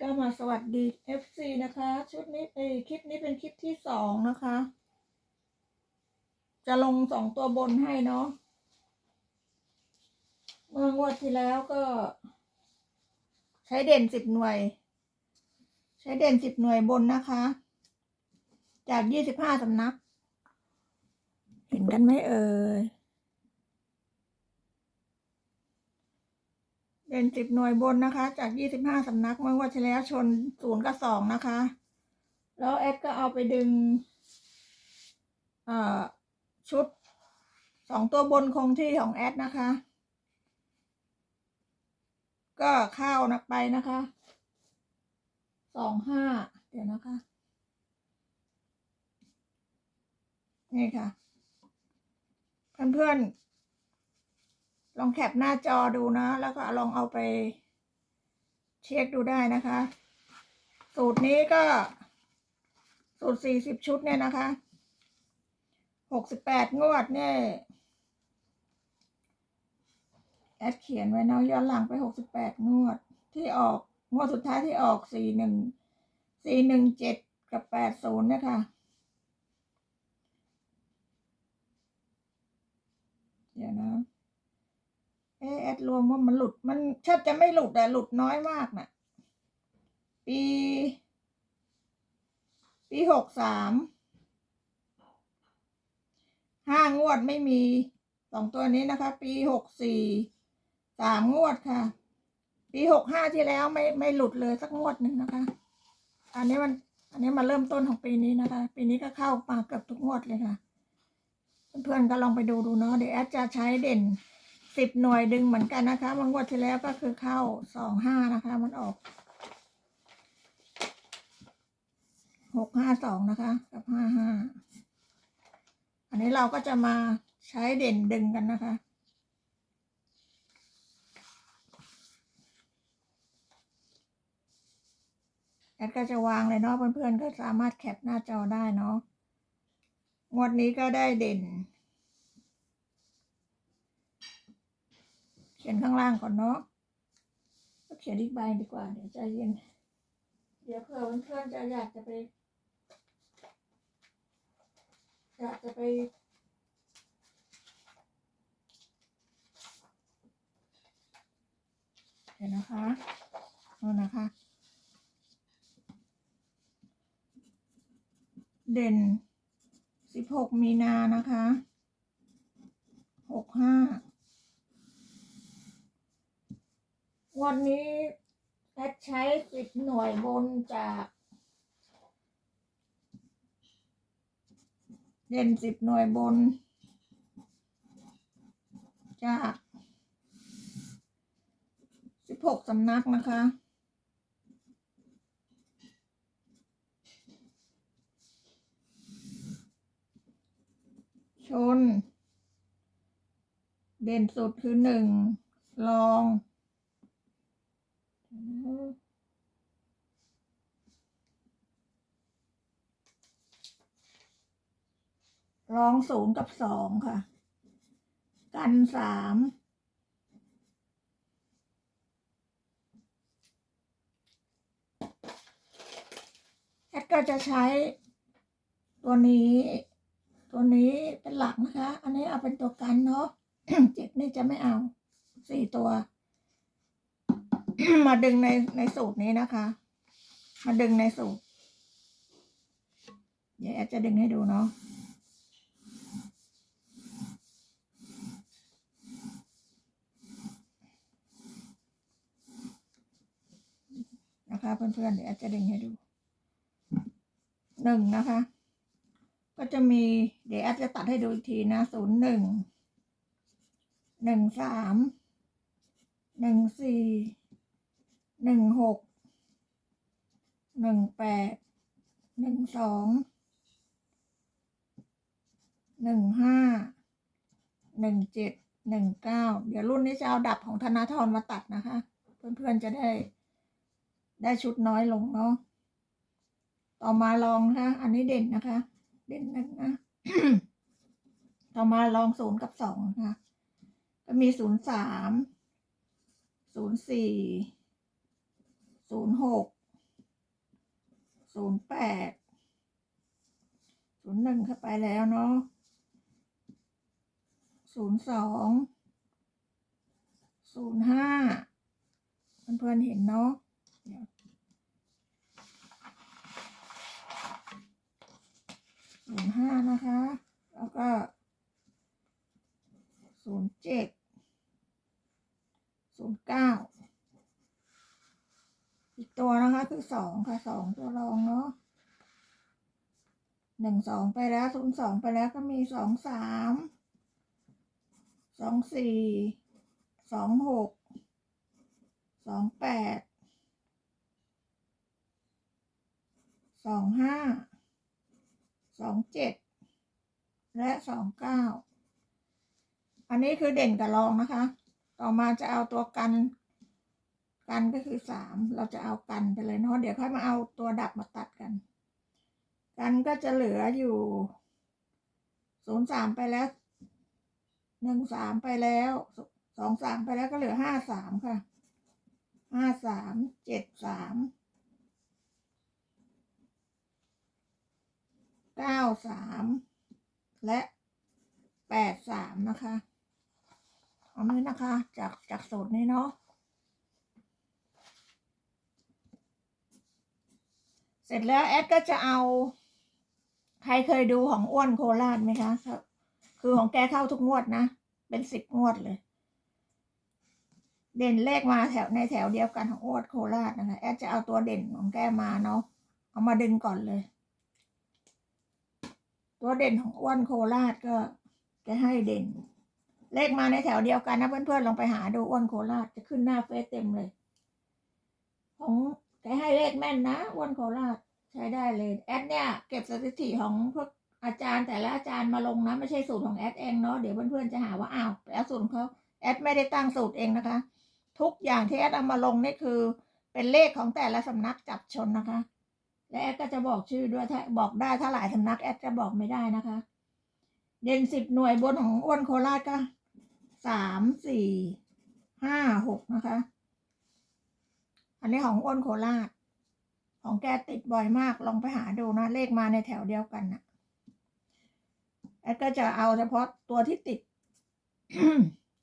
ก็มาสวัสดี FC นะคะ ชุดนี้เอคลิปนี้เป็นคลิปที่สองนะคะ จะลงสองตัวบนให้เนาะเมื่องวดที่แล้วก็ ใช้เด่นสิบหน่วย ใช้เด่นสิบหน่วยบนนะคะ จากยี่สิบห้าสำนัก เห็นกันไหมเอ่ย เด่นสิบหน่วยบนนะคะ จากยี่สิบห้าสำนักเมื่อวันที่แล้วชนศูนย์กับสองนะคะ แล้วแอดก็เอาไปดึงชุดสองตัวบนคงที่ของแอดนะคะ ก็เข้านะไปนะคะสองห้าเดี๋ยวนะคะ นี่ค่ะ เพื่อนๆ ลองแคปหน้าจอดูนะ แล้วก็ลองเอาไป เช็คดูได้นะคะ สูตรนี้ก็ สูตรสี่สิบชุดเนี่ยนะคะหกสิบแปดงวดเนี่ยแอดเขียนไว้เนาะย้อนหลังไปหกสิบแปดงวด ที่ออกงวดสุดท้ายที่ออกสี่หนึ่งสี่หนึ่งเจ็ดกับแปดศูนย์นะคะเดี๋ยวนะเอะ แอดรวมว่ามันหลุดมันแทบจะไม่หลุดแต่หลุดน้อยมากน่ะ ปี ปีหกสามห้างวดไม่มีสองตัวนี้นะคะ ปีหกสี่สามงวดค่ะ ปีหกห้าที่แล้วไม่ไม่หลุดเลยสักงวดหนึ่งนะคะ อันนี้มัน อันนี้มาเริ่มต้นของปีนี้นะคะ ปีนี้ก็เข้ามาเกือบทุกงวดเลยค่ะ เพื่อนๆก็ลองไปดูดูเนาะเดี๋ยวแอดจะใช้เด่น สิบหน่วยดึงเหมือนกันนะคะบางงวดที่แล้วก็คือเข้าสองห้านะคะ มันออกหกห้าสองนะคะ กับห้าห้าอันนี้เราก็จะมาใช้เด่นดึงกันนะคะแอดก็จะวางเลยเนาะเพื่อนๆก็สามารถแคปหน้าจอได้เนาะงวดนี้ก็ได้เด่น ขียนข้างล่างก่อนเนาะก็เขียนอีกใบดีกว่า เดี๋ยวใจเย็น เดี๋ยวเผื่อเพื่อนๆจะอยากจะไป อยากจะไป เดี๋ยวนะคะนู่นนะคะ เด่นสิบหกมีนานะคะหกห้า วันนี้แอดใช้สิบหน่วยบนจาก เด่นสิบหน่วยบน จากสิบหกสำนักนะคะชน เด่นสุดคือหนึ่ง ลอง ลองศูนย์กับสองค่ะ กันสามแอดก็จะใช้ ตัวนี้ ตัวนี้เป็นหลักนะคะ อันนี้เอาเป็นตัวกันเนาะเจ็ดนี่จะไม่เอาสี่ตัว มาดึงในในสูตรนี้นะคะ มาดึงในสูตร เดี๋ยวแอดจะดึงให้ดูเนาะนะคะเพื่อนๆเดี๋ยวแอดจะดึงให้ดูหนึ่งนะคะ ก็จะมีเดี๋ยวแอดจะตัดให้ดูอีกทีนะศูนย์หนึ่งหนึ่งสามหนึ่งสี่ หนึ่งหกหนึ่งแปดหนึ่งสองหนึ่งห้าหนึ่งเจ็ดหนึ่งเก้าเดี๋ยวรุ่นนี้จะเอาดับของธนาธรมาตัดนะคะ เพื่อนๆจะได้ ได้ชุดน้อยลงเนาะต่อมาลองนะคะ อันนี้เด่นนะคะ เด่นหนึ่งนะ ต่อมาลองศูนย์กับสองนะคะก็มีศูนย์สามศูนย์สี่ ศูนย์หกศูนย์แปดศูนย์หนึ่งเข้าไปแล้วเนาะศูนย์สองศูนย์ห้าเพื่อนๆเห็นเนาะศูนย์ห้านะคะ แล้วก็ศูนย์เจ็ดศูนย์เก้า อีกตัวนะคะคือสองค่ะสองตัวรองเนาะหนึ่งสองไปแล้วศูนย์สองไปแล้วก็มีสองสามสองสี่สองหกสองแปดสองห้าสองเจ็ดและสองเก้าอันนี้คือเด่นกับรองนะคะ ต่อมาจะเอาตัวกัน กันก็คือสามเราจะเอากันไปเลยเนาะเดี๋ยวค่อยมาเอาตัวดับมาตัดกัน กันก็จะเหลืออยู่ศูนย์สามไปแล้วหนึ่งสามไปแล้วสองสามไปแล้วก็เหลือห้าสามค่ะห้าสามเจ็ดสามเก้าสามและแปดสามนะคะ เอานี้นะคะ จากจากสูตรนี้เนาะ เสร็จแล้วแอดก็จะเอา ใครเคยดูของอ้วนโคราชไหมคะ คือของแกเข้าทุกงวดนะ เป็นสิบงวดเลย เด่นเลขมาแถวในแถวเดียวกันของอ้วนโคราชนะคะ แอดจะเอาตัวเด่นของแกมาเนาะ เอามาดึงก่อนเลย ตัวเด่นของอ้วนโคราชก็แกให้เด่น เลขมาในแถวเดียวกันนะเพื่อนๆลองไปหาดูอ้วนโคราชจะขึ้นหน้าเฟซเต็มเลย ของ แกให้เลขแม่นนะอ้วนโคราชใช้ได้เลย แอดเนี่ย เก็บสถิติของพวกอาจารย์แต่ละอาจารย์มาลงนะ ไม่ใช่สูตรของแอดเองเนาะเดี๋ยวเพื่อนๆจะหาว่าอ้าวไปเอาสูตรของเขาแอดไม่ได้ตั้งสูตรเองนะคะ ทุกอย่างที่แอดเอามาลงนี่คือ เป็นเลขของแต่ละสำนักจับชนนะคะ และแอดก็จะบอกชื่อด้วยถ้าบอกได้ถ้าหลายสำนักแอดจะบอกไม่ได้นะคะ เด่นสิบหน่วยบนของอ้วนโคราชก็สามสี่ห้าหกนะคะ อันนี้ของอ้วนโคราช ของแกติดบ่อยมาก ลองไปหาดูนะ เลขมาในแถวเดียวกันนะแอดก็จะเอาเฉพาะตัวที่ติด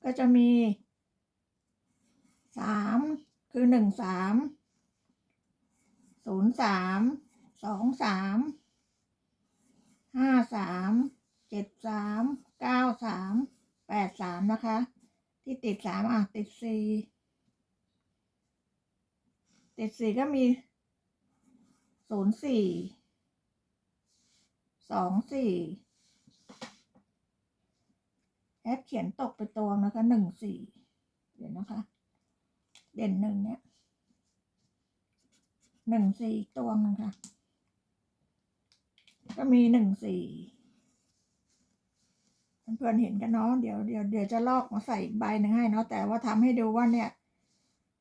ก็จะมีสามคือหนึ่งสามศูนย์สามสองสามห้าสามเจ็ดสามเก้าสามแปดสามนะคะ ที่ติดสามอะติดสี่ ติดสี่ก็มีศูนย์สี่สองสี่แอดเขียนตกไปตัวนะคะหนึ่งสี่เดี๋ยวนะคะ เด่นหนึ่งเนี่ยหนึ่งสี่ตัวนึงค่ะ ก็มีหนึ่งสี่เพื่อนเห็นกันเนาะเดี๋ยวเดี๋ยวเดี๋ยวจะลอกมาใส่อีกใบหนึ่งให้เนาะแต่ว่าทำให้ดูว่าเนี่ย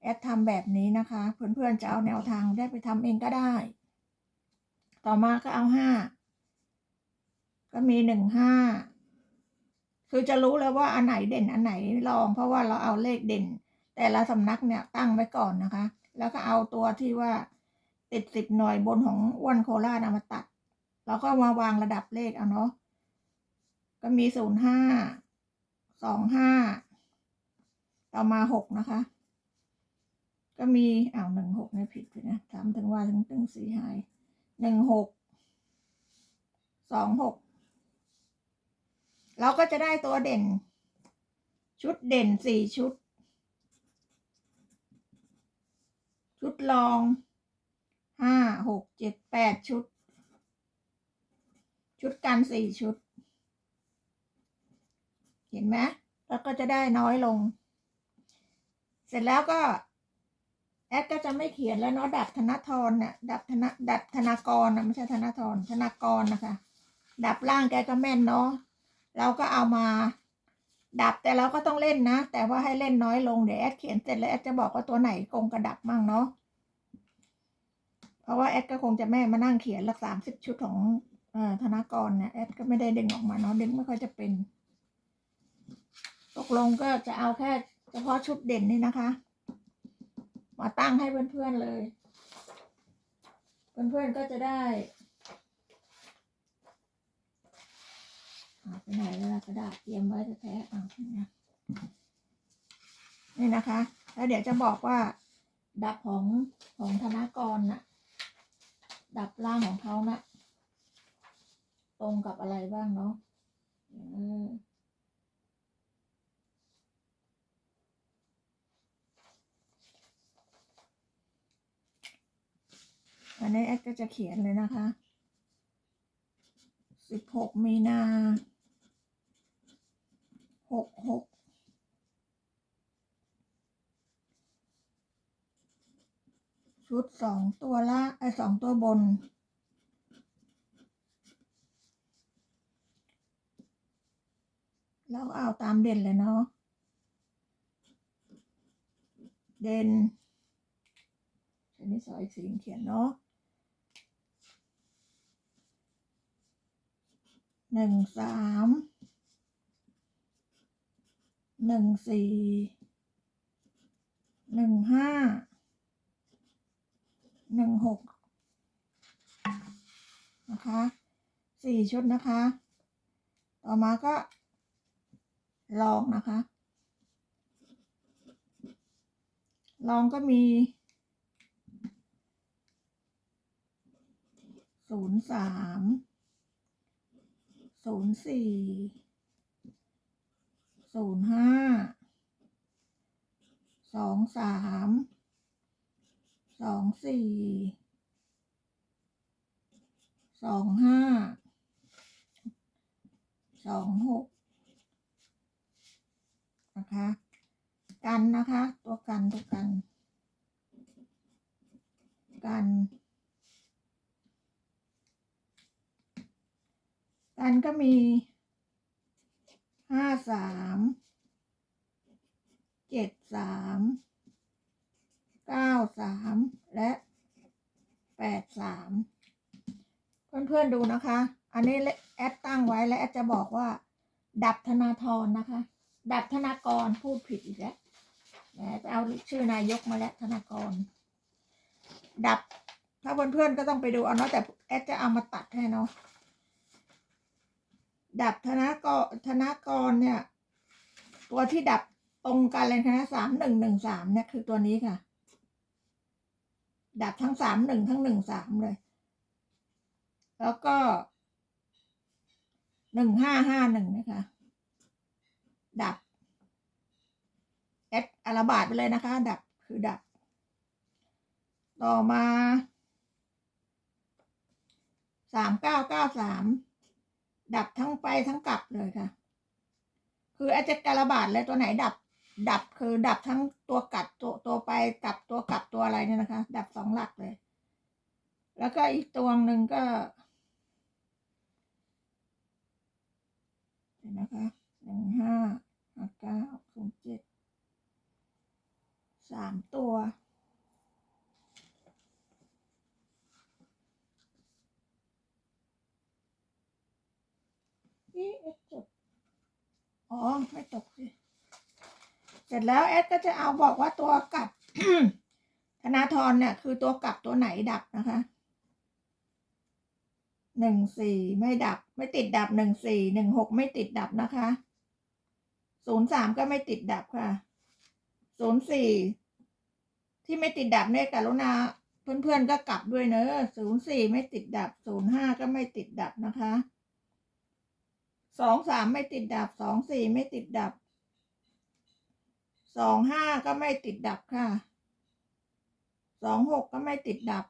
แอดทำแบบนี้นะคะ เพื่อนๆจะเอาแนวทางได้ไปทำเองก็ได้ ต่อมาก็เอาห้าก็มีหนึ่งห้าคือจะรู้แล้วว่าอันไหนเด่นอันไหนรอง เพราะว่าเราเอาเลขเด่น แต่ละสำนักเนี่ยตั้งไว้ก่อนนะคะ แล้วก็เอาตัวที่ว่าติดสิบหน่วยบนของอ้วนโคราชเอามาตัด แล้วก็มาวางระดับเลขเอาเนาะก็มีศูนย์ห้าสองห้าต่อมาหกนะคะ ก็มีอ้าวหนึ่งหกเนี่ผิดไปนะถามถึงว่าถึงตึงสี่หายหนึ่งหกสองหกเราก็จะได้ตัวเด่น ชุดเด่นสี่ชุด ชุดรองห้าหกเจ็ดแปดชุด ชุดกันสี่ชุด เห็นไหมแล้วก็จะได้น้อยลง เสร็จแล้วก็ แอดก็จะไม่เขียนแล้วเนาะดับธนทรเนี่ยดับธนดับธนากรนะไม่ใช่ธนทรธนากรนะคะ ดับล่างแกก็แม่นเนาะเราก็เอามา ดับแต่เราก็ต้องเล่นนะ แต่ว่าให้เล่นน้อยลงเดี๋ยวแอดเขียนเสร็จแล้วแอดจะบอกว่าตัวไหนกงกระดับมั่งเนาะเพราะว่าแอดก็คงจะแม่มานั่งเขียนละสามสิบชุดของอธนากรเนี่ยแอดก็ไม่ได้ดึงออกมาเนาะดึงไม่ค่อยจะเป็น ตกลงก็จะเอาแค่เฉพาะชุดเด่นนี่นะคะ มาตั้งให้เพื่อนๆเลย เพื่อนๆก็จะได้ไปไหนแล้วล่ะกระดาษเตรียมไว้แท้ๆอ่าเนี่ยนี่นะคะ แล้วเดี๋ยวจะบอกว่า ดับของของธนากรน่ะ ดับล่างของเขาน่ะ ตรงกับอะไรบ้างเนาะ อันนี้แอดก็จะเขียนเลยนะคะ สิบหกมีนาหกหกชุดสองตัวละไอสองตัวบน แล้วเอาตามเด่นเลยเนาะ เด่นอันนี้สอยสีเขียนเนาะ หนึ่งสามหนึ่งสี่หนึ่งห้าหนึ่งหกนะคะสี่ชุดนะคะ ต่อมาก็ลองนะคะลองก็มีศูนย์สาม ศูนย์สี่ศูนย์ห้าสองสามสองสี่สองห้าสองหกนะคะ กันนะคะ ตัวกันตัวกัน กัน กันก็มีห้าสามเจ็ดสามเก้าสามและแปดสามเพื่อนๆดูนะคะ อันนี้แอดตั้งไว้และแอดจะบอกว่า ดับธนาธรนะคะ ดับธนากรพูดผิดอีกแล้วแหมไปเอาชื่อนายกมาแล้วธนากร ดับถ้าเพื่อนๆก็ต้องไปดูเอาเนาะแต่แอดจะเอามาตัดให้เนาะ ดับธนากรธนากรเนี่ย ตัวที่ดับตรงกันเลยนะสามหนึ่งหนึ่งสามเนี่ยคือตัวนี้ค่ะ ดับทั้งสามหนึ่งทั้งหนึ่งสามเลย แล้วก็หนึ่งห้าห้าหนึ่งนะคะ ดับแอดอาราบาดไปเลยนะคะ ดับคือดับ ต่อมาสามเก้าเก้าสาม ดับทั้งไปทั้งกลับเลยค่ะ คืออดจะการบาดเลยตัวไหนดับ ดับคือดับทั้งตัวกัดตัวตัวไปกลับตัวกลับตัวอะไรเนี่ยนะคะ ดับสองหลักเลย แล้วก็อีกตัวหนึ่งก็เดี๋ยวนะคะหนึ่งห้าเก้าศูนย์เจ็ดสามตัว เอ๊ะเอ๊ะจดอ๋อ ไม่ตกสิ เสร็ จแล้วแอดก็จะเอาบอกว่าตัวกลับธนาธรเนี่ยคือตัวกลับตัวไหนดับนะคะหนึ่งสี่ไม่ดับ ไม่ติดดับหนึ่งสี่หนึ่งหกไม่ติดดับนะคะศูนย์สามก็ไม่ติดดับค่ะศูนย์สี่ที่ไม่ติดดับเนี่ยกรุณาเพื่อนๆก็กลับด้วยเนอะศูนย์สี่ไม่ติดดับศูนย์ห้าก็ไม่ติดดับนะคะสองสามไม่ติดดับสองสี่ไม่ติดดับ สองห้าก็ไม่ติดดับค่ะสองหกก็ไม่ติดดับ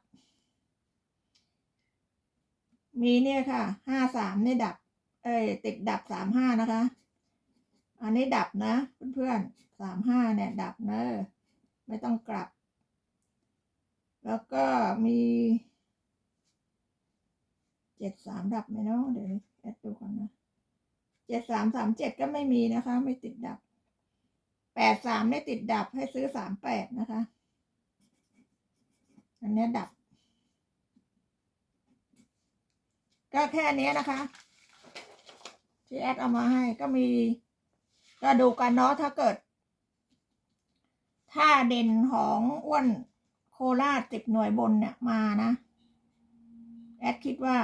มีเนี่ยค่ะห้าสามเนี่ยดับ เอ้ยติดดับสามห้านะคะ อันนี้ดับนะเพื่อนๆสามห้าเนี่ยดับเนอะไม่ต้องกลับ แล้วก็มีเจ็ดสามดับไหมเนาะเดี๋ยวแอดดูก่อนนะเจ็ดสามสามเจ็ดก็ไม่มีนะคะ ไม่ติดดับ แปดสามไม่ติดดับให้ซื้อสามแปดนะคะ อันเนี้ยดับ ก็แค่นี้นะคะ ที่แอดเอามาให้ก็มีก็ดูกันเนาะถ้าเกิด ถ้าเด่นของอ้วนโคราชติดหน่วยบนเนี่ยมานะ แอดคิดว่า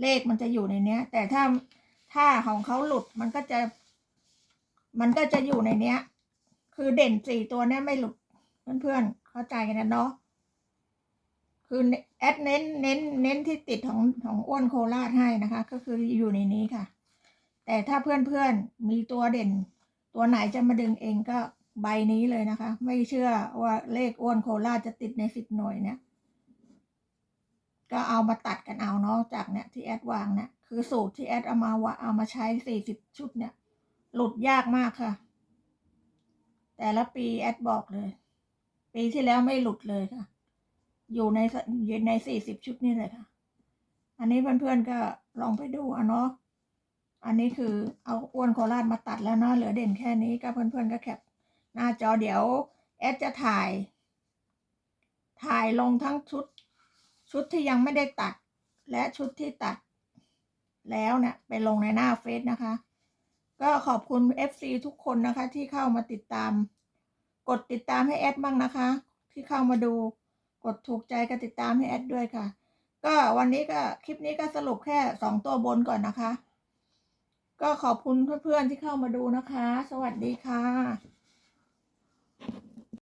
เลขมันจะอยู่ในเนี้ย แต่ถ้าถ้าของเขาหลุดมันก็จะ มันก็จะอยู่ในเนี้ย คือเด่นสี่ตัวเนี้ยไม่หลุดเพื่อนๆเข้าใจกันนะเนาะคือแอดเน้นเน้นเน้นที่ติดของของอ้วนโคราชให้นะคะ ก็คืออยู่ในนี้ค่ะ แต่ถ้าเพื่อนๆมีตัวเด่น ตัวไหนจะมาดึงเองก็ใบนี้เลยนะคะ ไม่เชื่อว่าเลขอ้วนโคราชจะติดในสิบหน่วยเนี่ย ก็เอามาตัดกันเอาเนาะจากเนี่ยที่แอดวางเนี่ยคือสูตรที่แอดเอามาวะเอามาใช้สี่สิบชุดเนี่ย หลุดยากมากค่ะ แต่ละปีแอดบอกเลย ปีที่แล้วไม่หลุดเลยค่ะ อยู่ในอยู่ในสี่สิบชุดนี่เลยค่ะ อันนี้เพื่อนๆก็ลองไปดูเอาเนาะอันนี้คือเอาอ้วนโคราชมาตัดแล้วเนาะเหลือเด่นแค่นี้ก็เพื่อนๆก็แคปหน้าจอเดี๋ยวแอดจะถ่าย ถ่ายลงทั้งชุด ชุดที่ยังไม่ได้ตัด และชุดที่ตัด แล้วเนี่ยไปลงในหน้าเฟซนะคะ ก็ขอบคุณ FC ทุกคนนะคะ ที่เข้ามาติดตาม กดติดตามให้แอดบ้างนะคะ ที่เข้ามาดูกดถูกใจก็ติดตามให้แอดด้วยค่ะ ก็วันนี้ก็คลิปนี้ก็สรุปแค่สองตัวบนก่อนนะคะ ก็ขอบคุณเพื่อนๆที่เข้ามาดูนะคะ สวัสดีค่ะ